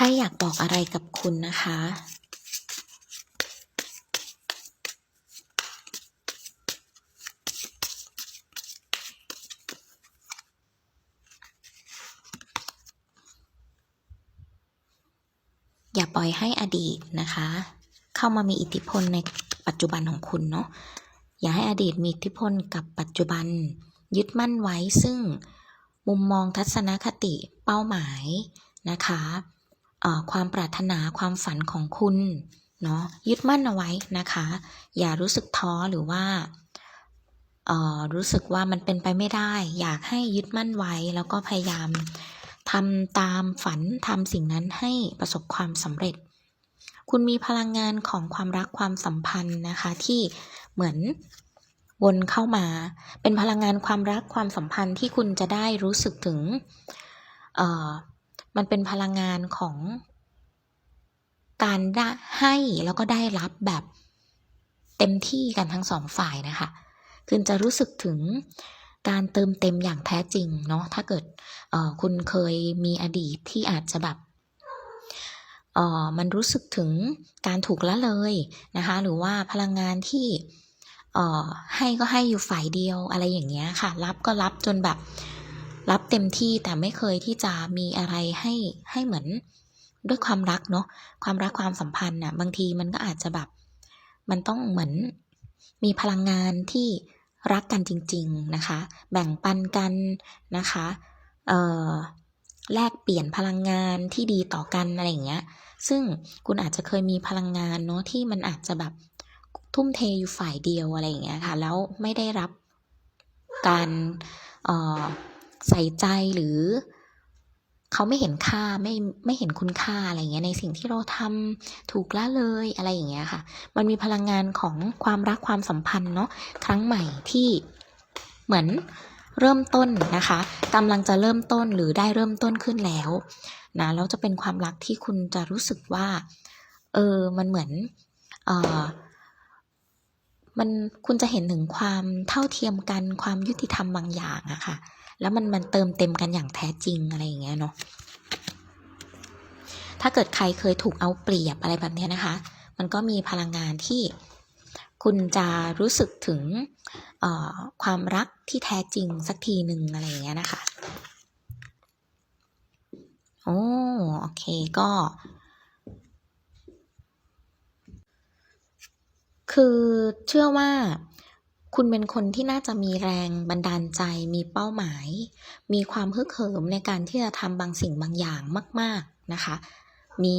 พ่อยากบอกอะไรกับคุณนะคะ อย่าปล่อยให้อดีตนะคะ เข้ามามีอิทธิพลในปัจจุบันของคุณเนาะอย่าให้อดีตมีอิทธิพลกับปัจจุบัน ยึดมั่นไว้ซึ่งมุมมองทัศนคติเป้าหมายนะคะ ความปรารถนาความฝันของคุณเนาะยึดมั่นเอาไว้นะคะ อย่ารู้สึกท้อหรือว่าเอ่อรู้สึกว่ามันเป็นไปไม่ได้ อยากให้ยึดมั่นไว้ แล้วก็พยายามทำตามฝันทำสิ่งนั้นให้ประสบความสำเร็จ คุณมีพลังงานของความรักความสัมพันธ์นะคะ ที่เหมือนวนเข้ามา เป็นพลังงานความรักความสัมพันธ์ที่คุณจะได้รู้สึกถึงเอ่อ มันเป็นพลังงานของการได้ให้แล้วก็ได้รับแบบเต็มที่กันทั้งสองฝ่ายนะคะคุณจะรู้สึกถึงการเติมเต็มอย่างแท้จริงเนาะถ้าเกิดคุณเคยมีอดีตที่อาจจะแบบมันรู้สึกถึงการถูกละเลยนะคะ หรือว่าพลังงานที่ให้ก็ให้อยู่ฝ่ายเดียวอะไรอย่างเงี้ยค่ะ รับก็รับจนแบบ รับเต็มที่แต่ไม่เคยที่จะมีอะไรให้ให้เหมือนด้วยความรักเนาะความรักความสัมพันธ์น่ะบางทีมันก็อาจจะแบบ มันต้องเหมือนมีพลังงานที่รักกันจริง ๆนะคะ แบ่งปันกันนะคะเอ่อแลกเปลี่ยนพลังงานที่ดีต่อกันอะไรอย่างเงี้ย ซึ่งคุณอาจจะเคยมีพลังงานเนาะที่มันอาจจะแบบทุ่มเทอยู่ฝ่ายเดียวอะไรอย่างเงี้ยค่ะ แล้วไม่ได้รับการเอ่อ ใส่ใจหรือ เขาไม่เห็นค่าไม่ไม่เห็นคุณค่าอะไรเงี้ยในสิ่งที่เราทำถูกละเลยอะไรอย่างเงี้ยค่ะ มันมีพลังงานของความรักความสัมพันธ์เนาะครั้งใหม่ที่เหมือนเริ่มต้นนะคะกำลังจะเริ่มต้นหรือได้เริ่มต้นขึ้นแล้วนะแล้วจะเป็นความรักที่คุณจะรู้สึกว่า เออมันเหมือน เออ มันคุณจะเห็นถึงความเท่าเทียมกันความยุติธรรมบางอย่างอะค่ะ แล้วมันมันเติมเต็มกันอย่างแท้จริงอะไรอย่างเงี้ยเนาะถ้าเกิดใครเคยถูกเอาเปรียบอะไรแบบเนี้ยนะคะ มันก็มีพลังงานที่คุณจะรู้สึกถึงความรักที่แท้จริงสักทีหนึ่งอะไรอย่างเงี้ยนะคะ โอ้โอเคก็ คือเชื่อว่าคุณเป็นคนที่น่าจะมีแรงบันดาลใจ มีเป้าหมาย มีความฮึกเหิมในการที่จะทำบางสิ่งบางอย่างมาก ๆนะคะ มี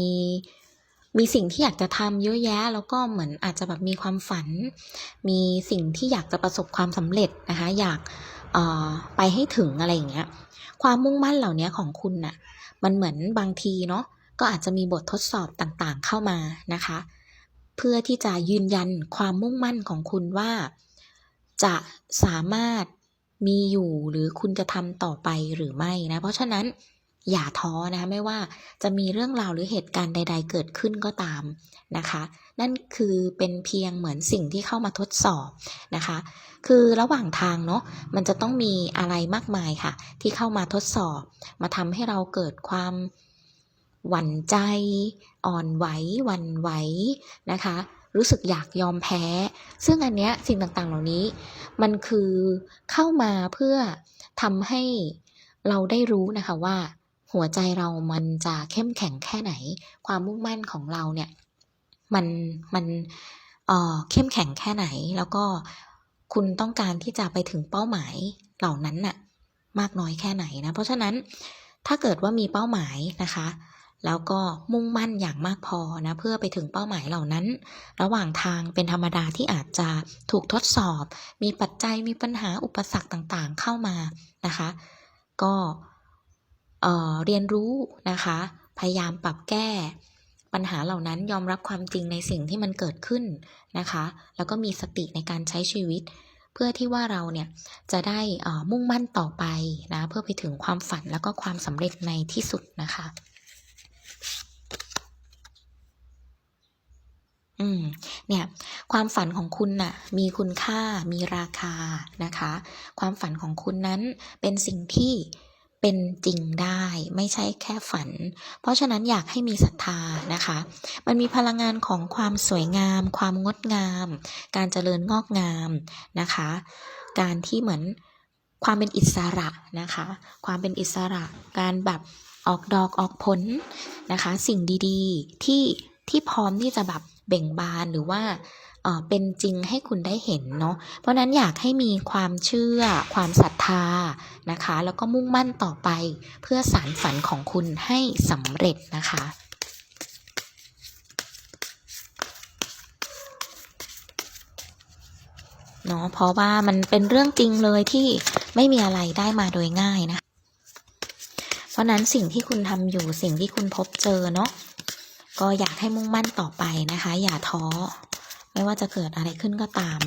มีสิ่งที่อยากจะทำเยอะแยะ แล้วก็เหมือนอาจจะแบบมีความฝัน มีสิ่งที่อยากจะประสบความสำเร็จนะคะ อยากเออไปให้ถึงอะไรอย่างเงี้ย ความมุ่งมั่นเหล่านี้ของคุณน่ะ มันเหมือนบางทีเนาะ ก็อาจจะมีบททดสอบต่างๆเข้ามานะคะ เพื่อที่จะยืนยันความมุ่งมั่นของคุณว่า จะสามารถมีอยู่หรือคุณจะทำต่อไปหรือไม่นะ เพราะฉะนั้นอย่าท้อนะไม่ว่าจะมีเรื่องราวหรือเหตุการณ์ใด ๆ เกิดขึ้นก็ตามนะคะ นั่นคือเป็นเพียงเหมือนสิ่งที่เข้ามาทดสอบนะคะ คือระหว่างทางเนาะมันจะต้องมีอะไรมากมายค่ะ ที่เข้ามาทดสอบ มาทำให้เราเกิดความ หวั่นใจ อ่อนไหวหวั่นไหวนะคะ รู้สึกอยากยอมแพ้ ซึ่งอันเนี้ยสิ่งต่างๆเหล่านี้ มันคือเข้ามาเพื่อทำให้เราได้รู้นะคะว่า หัวใจเรามันจะเข้มแข็งแค่ไหน ความมุ่งมั่นของเราเนี่ยมันมันเอ่อเข้มแข็งแค่ไหน แล้วก็คุณต้องการที่จะไปถึงเป้าหมายเหล่านั้นน่ะมากน้อยแค่ไหนนะ เพราะฉะนั้นถ้าเกิดว่ามีเป้าหมายนะคะ แล้วก็มุ่งมั่นอย่างมากพอนะเพื่อไปถึงเป้าหมายเหล่านั้น ระหว่างทางเป็นธรรมดาที่อาจจะถูกทดสอบ มีปัจจัยมีปัญหาอุปสรรคต่างๆ เข้ามานะคะ ก็เเรียนรู้นะคะ พยายามปรับแก้ ปัญหาเหล่านั้นยอมรับความจริงในสิ่งที่มันเกิดขึ้นนะคะ แล้วก็มีสติในการใช้ชีวิตเพื่อที่ว่าเราเนี่ยจะได้มุ่งมั่นต่อไปนะเพื่อไปถึงความฝันแล้วก็ความสำเร็จในที่สุดนะคะ อืมเนี่ยความฝันของคุณน่ะมีคุณค่ามีราคานะคะ ความฝันของคุณนั้นเป็นสิ่งที่เป็นจริงได้ไม่ใช่แค่ฝัน เพราะฉะนั้นอยากให้มีศรัทธานะคะ มันมีพลังงานของความสวยงาม ความงดงาม การเจริญงอกงามนะคะ การที่เหมือนความเป็นอิสระนะคะ ความเป็นอิสระ การแบบออกดอกออกผลนะคะ สิ่งดีๆที่ที่พร้อมที่จะแบบ เบ่งบานหรือว่าเป็นจริงให้คุณได้เห็นเนาะ เพราะฉะนั้นอยากให้มีความเชื่อ ความศรัทธานะคะ แล้วก็มุ่งมั่นต่อไปเพื่อสารฝันของคุณให้สำเร็จนะคะ เนาะ เพราะว่ามันเป็นเรื่องจริงเลยที่ไม่มีอะไรได้มาโดยง่ายนะ เพราะนั้นสิ่งที่คุณทำอยู่สิ่งที่คุณพบเจอเนาะ ก็อยากให้มุ่งมั่นต่อไปนะคะ อย่าท้อ ไม่ว่าจะเกิดอะไรขึ้นก็ตาม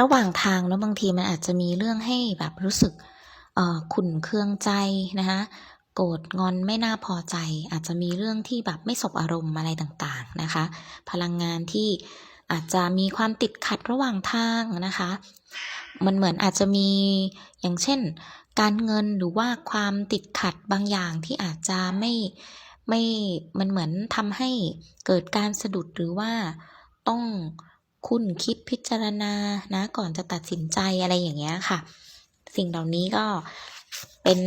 ระหว่างทางแล้วบางทีมันอาจจะมีเรื่องให้แบบรู้สึกขุ่นเคืองใจนะคะโกรธงอนไม่น่าพอใจ อาจจะมีเรื่องที่แบบไม่สบอารมณ์อะไรต่างๆนะคะ พลังงานที่อาจจะมีความติดขัดระหว่างทางนะคะ มันเหมือนอาจจะมีอย่างเช่น การเงินหรือว่าความติดขัดบางอย่างที่อาจจะไม่ไม่มันเหมือนทำให้เกิดการสะดุดหรือว่าต้อง คุณคิดพิจารณานะก่อนจะตัดสินใจอะไรอย่างเงี้ยค่ะ สิ่งเหล่านี้ก็เป็น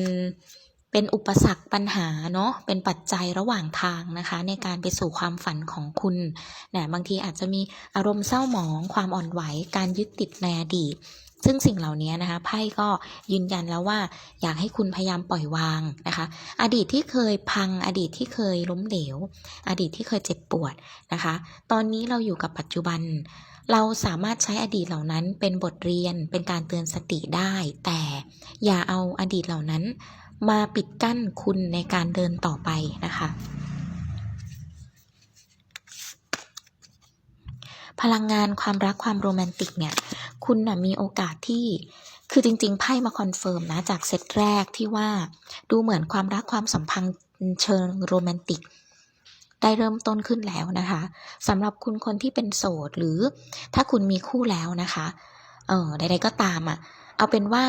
เป็นอุปสรรคปัญหาเนาะเป็นปัจจัยระหว่างทางนะคะ ในการไปสู่ความฝันของคุณนะบางทีอาจจะมีอารมณ์เศร้าหมอง ความอ่อนไหวการยึดติดในอดีต ซึ่งสิ่งเหล่านี้นะคะไพ่ก็ยืนยันแล้วว่าอยากให้คุณพยายามปล่อยวางนะคะ อดีตที่เคยพังอดีตที่เคยล้มเหลว อดีตที่เคยเจ็บปวดนะคะ ตอนนี้เราอยู่กับปัจจุบัน เราสามารถใช้อดีตเหล่านั้นเป็นบทเรียนเป็นการเตือนสติได้ แต่อย่าเอาอดีตเหล่านั้น มาปิดกั้นคุณในการเดินต่อไปนะคะพลังงานความรักความโรแมนติกเนี่ย คุณนะมีโอกาสที่ คือจริง ๆ ไพ่มาคอนเฟิร์มนะ จากเซตแรกที่ว่าดูเหมือนความรักความสัมพันธ์เชิงโรแมนติก ได้เริ่มต้นขึ้นแล้วนะคะสำหรับคุณคนที่เป็นโสดหรือถ้าคุณมีคู่แล้วนะคะ เออใดๆก็ตามอะ เอาเป็นว่า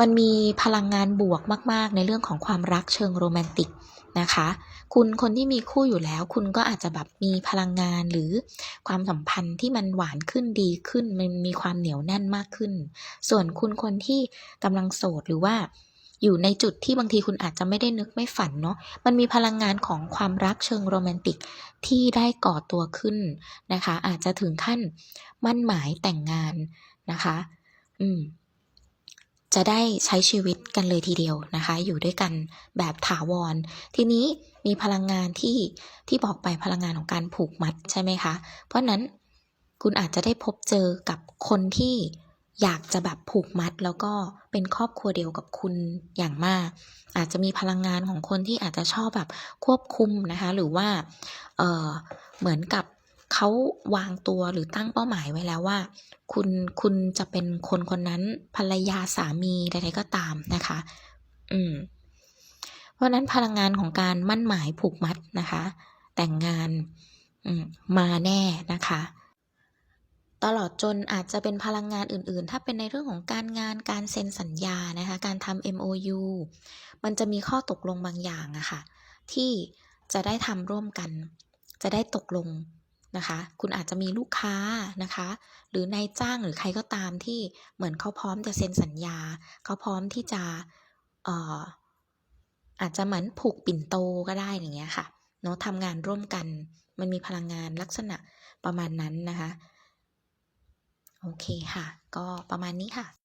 มันมีพลังงานบวกมาก ๆ ในเรื่องของความรักเชิงโรแมนติกนะคะ คุณคนที่มีคู่อยู่แล้ว คุณก็อาจจะแบบมีพลังงานหรือความสัมพันธ์ที่มันหวานขึ้นดีขึ้น มันมีความเหนียวแน่นมากขึ้น ส่วนคุณคนที่กำลังโสดหรือว่าอยู่ในจุดที่บางทีคุณอาจจะไม่ได้นึกไม่ฝันเนาะ มันมีพลังงานของความรักเชิงโรแมนติกที่ได้ก่อตัวขึ้นนะคะ อาจจะถึงขั้นมั่นหมายแต่งงานนะคะ อืม จะได้ใช้ชีวิตกันเลยทีเดียวนะคะ อยู่ด้วยกันแบบถาวร ทีนี้มีพลังงานที่ที่บอกไปพลังงานของการผูกมัดใช่ไหมคะ เพราะนั้นคุณอาจจะได้พบเจอกับคนที่อยากจะแบบผูกมัดแล้วก็เป็นครอบครัวเดียวกับคุณอย่างมาก อาจจะมีพลังงานของคนที่อาจจะชอบแบบควบคุมนะคะ หรือว่าเออเหมือนกับ เขาวางตัวหรือตั้งเป้าหมายไว้แล้วว่า คุณคุณจะเป็นคนคนนั้นภรรยาสามีใดๆก็ตามนะคะ อืม เพราะนั้นพลังงานของการมั่นหมายผูกมัดนะคะ แต่งงานอืมมาแน่นะคะ ตลอดจนอาจจะเป็นพลังงานอื่นๆ ถ้าเป็นในเรื่องของการงานการเซ็นสัญญานะคะ การทำ MOU มันจะมีข้อตกลงบางอย่างอะค่ะ ที่จะได้ทำร่วมกัน จะได้ตกลง นะคะ คุณอาจจะมีลูกค้านะคะ หรือนายจ้างหรือใครก็ตามที่เหมือนเขาพร้อมจะเซ็นสัญญา เขาพร้อมที่จะเอ่ออาจจะเหมือนผูกปิ่นโตก็ได้อย่างเงี้ยค่ะเนาะทำงานร่วมกัน มันมีพลังงานลักษณะประมาณนั้นนะคะ โอเคค่ะ ก็ประมาณนี้ค่ะ